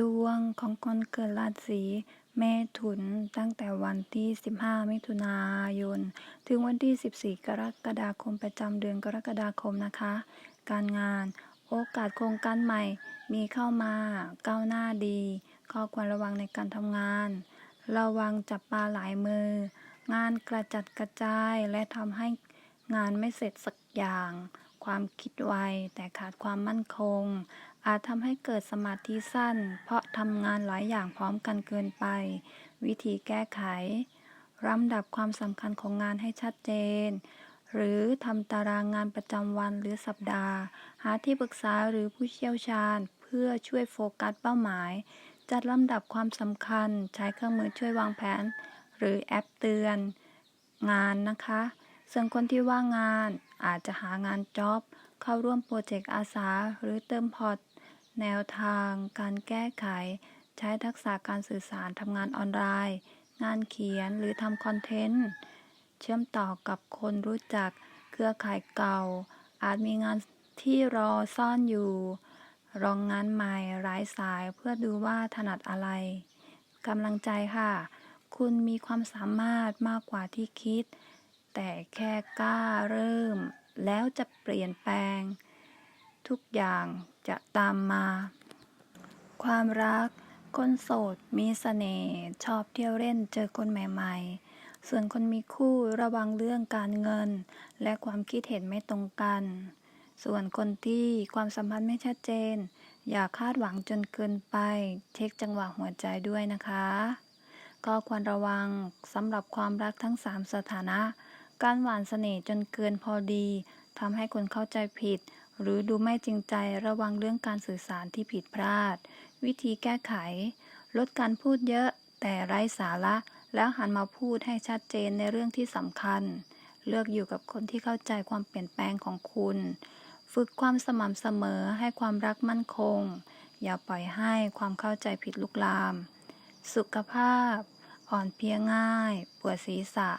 ดวงของคนเกิดราศีเมถุนตั้งแต่วันที่ 15 มิถุนายน ถึงวันที่ 14 กรกฎาคมประจำเดือนกรกฎาคมนะคะ การงานโอกาสโครงการใหม่ มีเข้ามาก้าวหน้าดี ข้อควรระวังในการทำงาน ระวังจับปลาหลายมือ งานกระจัดกระจายและทำให้งานไม่เสร็จสักอย่าง ความคิดไว แต่ขาดความมั่นคง อาจทำให้เกิดสมาธิสั้น เพราะทำงานหลายอย่างพร้อมกันเกินไป วิธีแก้ไขลำดับความสำคัญของงานให้ชัดเจน หรือทำตารางงานประจำวันหรือสัปดาห์ หาที่ปรึกษาหรือผู้เชี่ยวชาญ เพื่อช่วยโฟกัสเป้าหมาย จัดลำดับความสำคัญ ใช้เครื่องมือช่วยวางแผน หรือแอปเตือน งานนะคะ ส่วนคนที่ว่างงานอาจจะหางานจ็อบ เข้าร่วมโปรเจกต์อาสา หรือเติมพอร์ตแนวทาง การแก้ไข ใช้ทักษะการสื่อสารทำงานออนไลน์ งานเขียนหรือทำคอนเทนต์ เชื่อมต่อกับคนรู้จัก เครือข่ายเก่า อาจมีงานที่รอซ่อนอยู่รองงานใหม่รายสายเพื่อดูว่าถนัดอะไรกำลังใจค่ะ คุณมีความสามารถมากกว่าที่คิด แต่แค่กล้าเริ่ม แล้วจะเปลี่ยนแปลง ทุกอย่างจะตามมา ความรัก คนโสดมีเสน่ห์ชอบเที่ยวเล่นเจอคนใหม่ ๆ ส่วนคนมีคู่ระวังเรื่องการเงิน และความคิดเห็นไม่ตรงกัน ส่วนคนที่ความสัมพันธ์ไม่ชัดเจน อย่าคาดหวังจนเกินไป เช็คจังหวะหัวใจด้วยนะคะ ก็ควรระวังสำหรับความรักทั้ง 3 สถานะ การหวานเสน่ห์จนเกินพอดีทำให้คนเข้าใจผิด หรือดูไม่จริงใจระวังเรื่องการสื่อสารที่ผิดพลาด วิธีแก้ไข ลดการพูดเยอะ แต่ไร้สาระ แล้วหันมาพูดให้ชัดเจนในเรื่องที่สำคัญ เลือกอยู่กับคนที่เข้าใจความเปลี่ยนแปลงของคุณ ฝึกความสม่ำเสมอให้ความรักมั่นคง อย่าปล่อยให้ความเข้าใจผิดลุกลาม สุขภาพ อ่อนเพลียง่าย ปวดศีรษะ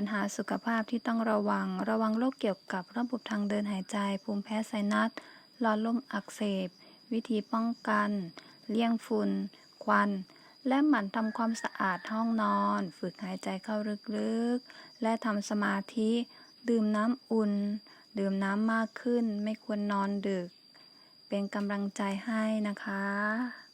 ปัญหาสุขภาพที่ต้องระวัง ระวังโรคเกี่ยวกับระบบทางเดินหายใจ ภูมิแพ้ไซนัสหลอดลมอักเสบ วิธีป้องกัน เลี่ยงฝุ่น ควัน และหมั่นทำความสะอาดห้องนอน ฝึกหายใจเข้าลึกๆ และทำสมาธิ ดื่มน้ำอุ่น ดื่มน้ำมากขึ้น ไม่ควรนอนดึก เป็นกำลังใจให้นะคะ